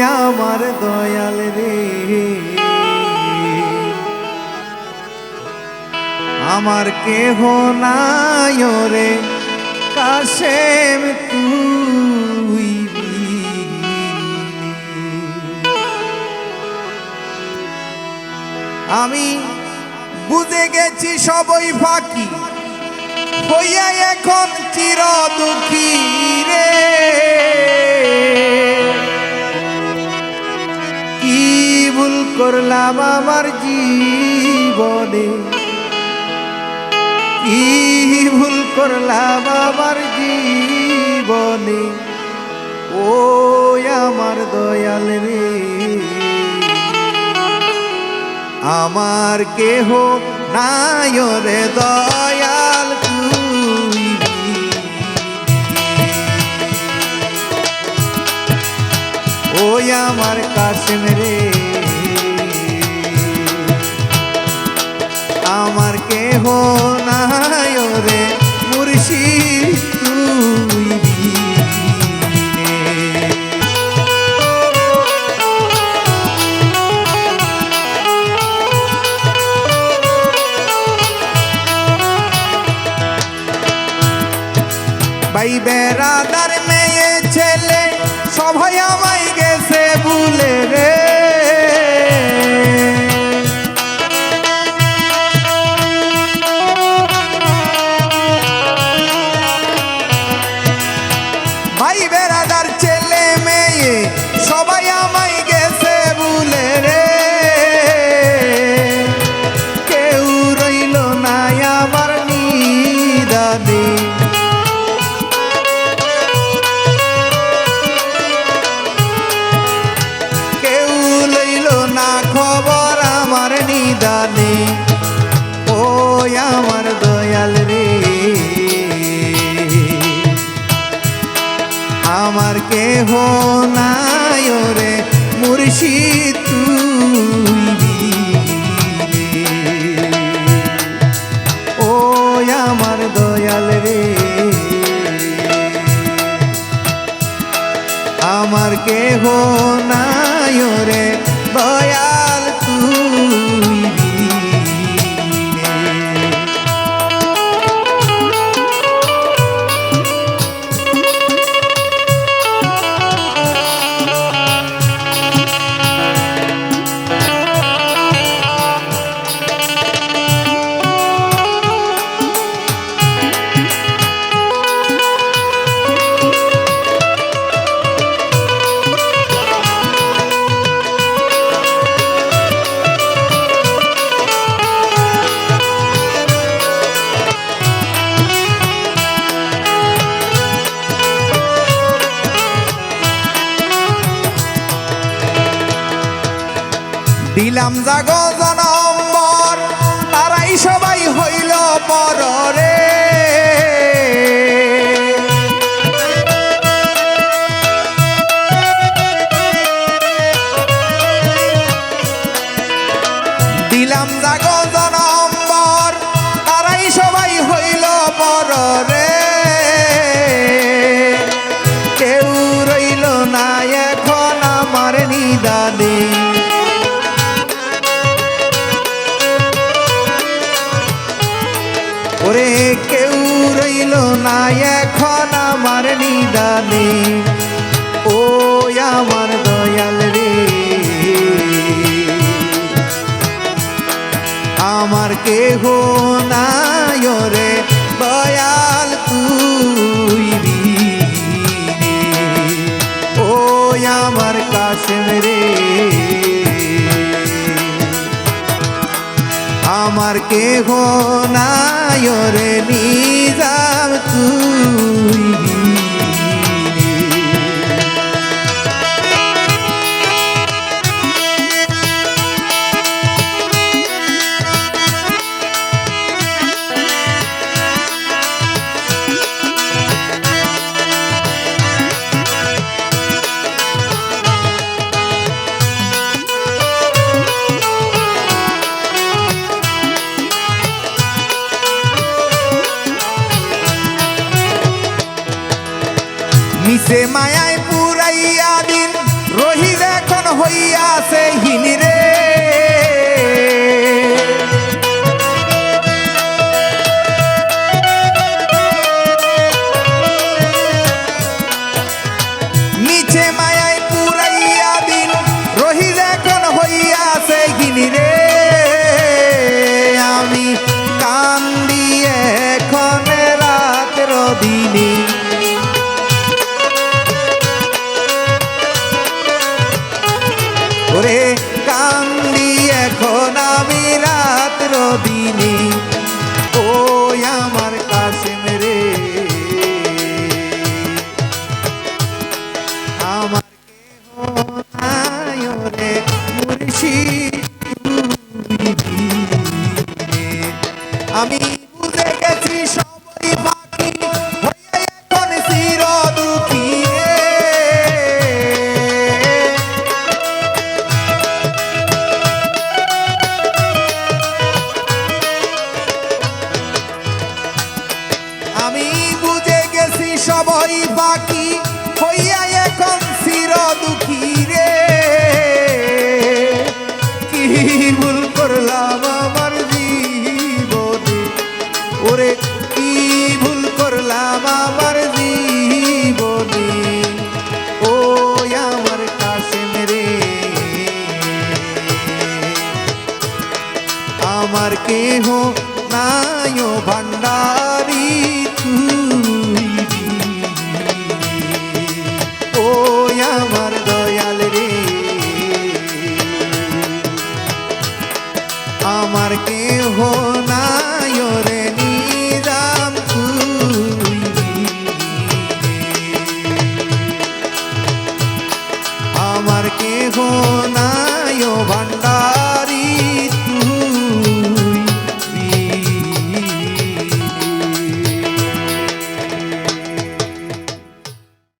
আমার দয়াল রে। আমার কেহ নাই রে কাশেম তুই আমি বুঝে গেছি সবই ফাঁকি হইয়া এখন চির দুঃখী। করলাম আমার জীবনে। কি ভুল করলাম আমার জীবনে? ও আমার দয়াল রে। আমার কেহ নাই রে দয়াল ওই আমার কাশেম নাই রে মুর্শি তুই বেড়াদার মেয়ে ছেলে সবাই আমায় গেছে ভুলে রে। নিদানে ও আমার দয়াল রে। আমার কেহ নাই দিলাম জাগ জনম্বর, তারাই সবাই হইল পররে। দিলাম জাগ জনম্বর, তারাই সবাই হইল পররে। কেউ রইল না এখন আমার নিদানে। না এখন আমার নিদানে, ও আমার দয়াল রে আমার কেহ নাই রে দয়াল তুই। ও আমার কাশেম রে আমার কেহ নাই রে নিজাম তুই নিচে মায়ায় পুরাইয়া দিন রহিলে হইয়াছে হিনিরে দিনে ও আমার কাশেম রে আমার কেহ নাই ওরে মুর্শিদ তুই দিনে। আমি সবই বাকি, হইয়া এখন চির দুঃখী রে। কি ভুল করলাম আমার জীবনে? ওরে, কি ভুল করলাম আমার জীবনে? ও আমার কাশেম রে। আমার কেহ নাই ভান্ডারি তুই। के हो ना यो भंडार।